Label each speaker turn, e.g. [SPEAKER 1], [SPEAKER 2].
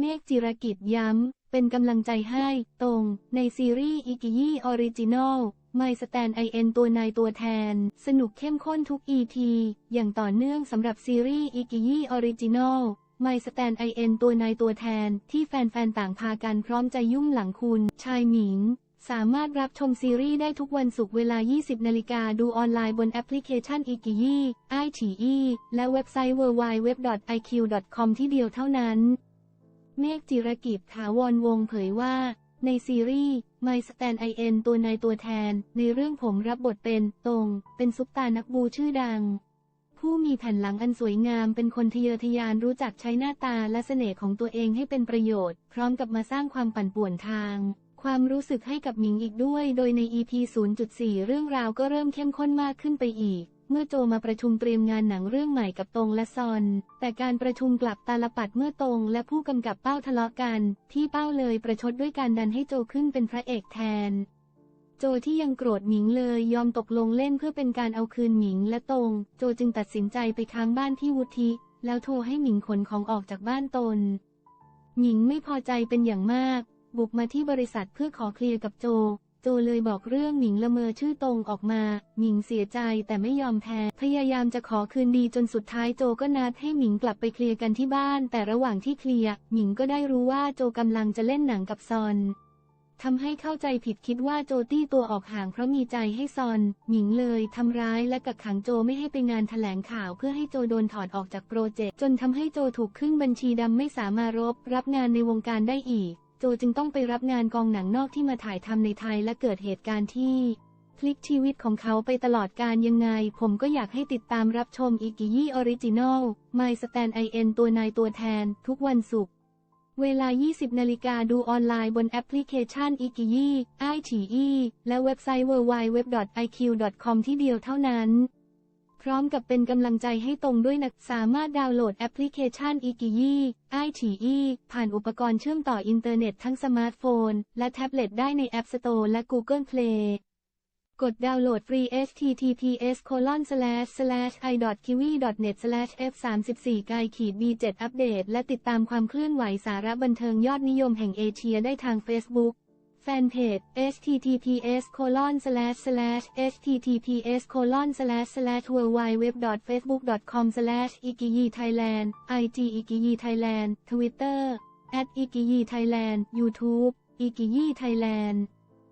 [SPEAKER 1] เมฆจิรกิจย้ำ เป็นกำลังใจให้ ตรง ในซีรีส์อิกิยี่ออริจินอลไมสแตนไอเอ็นตัวนายตัวแทน สนุกเข้มข้นทุก EP อย่างต่อเนื่องสำหรับซีรีส์อิกิยี่ออริจินอลไมสแตนไอเอ็นตัวนายตัวแทน ที่แฟนๆ ต่างพากันพร้อมใจยุ่งหลังคุณ ชายหมิง สามารถรับชมซีรีส์ได้ทุกวันศุกร์เวลา 20 นาฬิกาดูออนไลน์บนแอปพลิเคชันอิกิยี่ไอฉีและเว็บไซต์ www.iq.com ที่เดียวเท่านั้น เมฆจิรกิจถาวรวงเผยว่า ในซีรีส์ My Stand IN ตัวนายตัวแทน ในเรื่องผมรับบทเป็นตรง เป็นซุปตานักบูชื่อดัง ผู้มีแผ่นหลังอันสวยงามเป็นคนทะเยอทะยานรู้จักใช้หน้าตาและเสน่ห์ของตัวเองให้เป็นประโยชน์ พร้อมกับมาสร้างความปั่นป่วนทาง ความรู้สึกให้กับหมิงอีกด้วย โดยใน EP 0.4 เรื่องราวก็เริ่มเข้มข้นมากขึ้นไปอีก เมื่อโจมาประชุมเตรียมงานหนังเรื่องใหม่กับตรงและซอน แต่การประชุมกลับตาลปัดเมื่อตรงและผู้กำกับเป้าทะเลาะกัน ที่เป้าเลยประชดด้วยการดันให้โจขึ้นเป็นพระเอกแทน โจที่ยังโกรธหมิงเลยยอมตกลงเล่นเพื่อเป็นการเอาคืนหมิงและตรงโจจึงตัดสินใจไปค้างบ้านที่วุฒิ แล้วโทรให้หมิงขนของออกจากบ้านตน หมิงไม่พอใจเป็นอย่างมาก บุกมาที่บริษัทเพื่อขอเคลียร์กับโจ โจเลยบอกเรื่องหมิงละเมอชื่อตรงออกมา หมิงเสียใจแต่ไม่ยอมแพ้ พยายามจะขอคืนดีจนสุดท้ายโจก็นัดให้หมิงกลับไปเคลียร์กันที่บ้าน แต่ระหว่างที่เคลียร์หมิงก็ได้รู้ว่าโจกำลังจะเล่นหนังกับซอนทำให้เข้าใจผิดคิดว่าโจตี้ตัวออกห่างเพราะมีใจให้ซอน หมิงเลยทำร้ายและกักขังโจไม่ให้ไปงานแถลงข่าวเพื่อให้โจโดนถอดออกจากโปรเจกต์จนทำให้โจถูกขึ้นบัญชีดำไม่สามารถรบรับงานในวงการได้อีก โจจึงต้องไปรับงานกองหนังนอกที่มาถ่ายทำในไทยและเกิดเหตุการณ์ที่พลิกชีวิตของเขาไปตลอดการยังไง ผมก็อยากให้ติดตามรับชมอีกิยี่ออริจินอล My Stand IN ตัวนายตัวแทน ทุกวันศุกร์เวลา 20 นาฬิกาดูออนไลน์บนแอปพลิเคชัน i k i y i i t e และเว็บไซต์ www.iq.com ที่เดียวเท่านั้น พร้อมกับเป็นกำลังใจให้ตรงด้วยนะสามารถดาวน์โหลดแอปพลิเคชัน i k i y i i t e ผ่านอุปกรณ์เชื่อมต่ออินเทอร์เน็ตทั้งสมาร์ทโฟน และแท็บเล็ตได้ใน App Store และ Google Play กดดาวน์โหลดฟรี https colon slash slash i kiwi net slash f 3 4ไกขีด b 7อัปเดตและติดตามความเคลื่อนไหวสาระบันเทิงยอดนิยมแห่งเอเชียได้ทาง Facebook แฟนเพจ https colon slash slash https colon slash slash www.facebook.com slash ikiyi thailand ig ikiyi thailand Twitter ikiyi thailand YouTube ikiyi thailand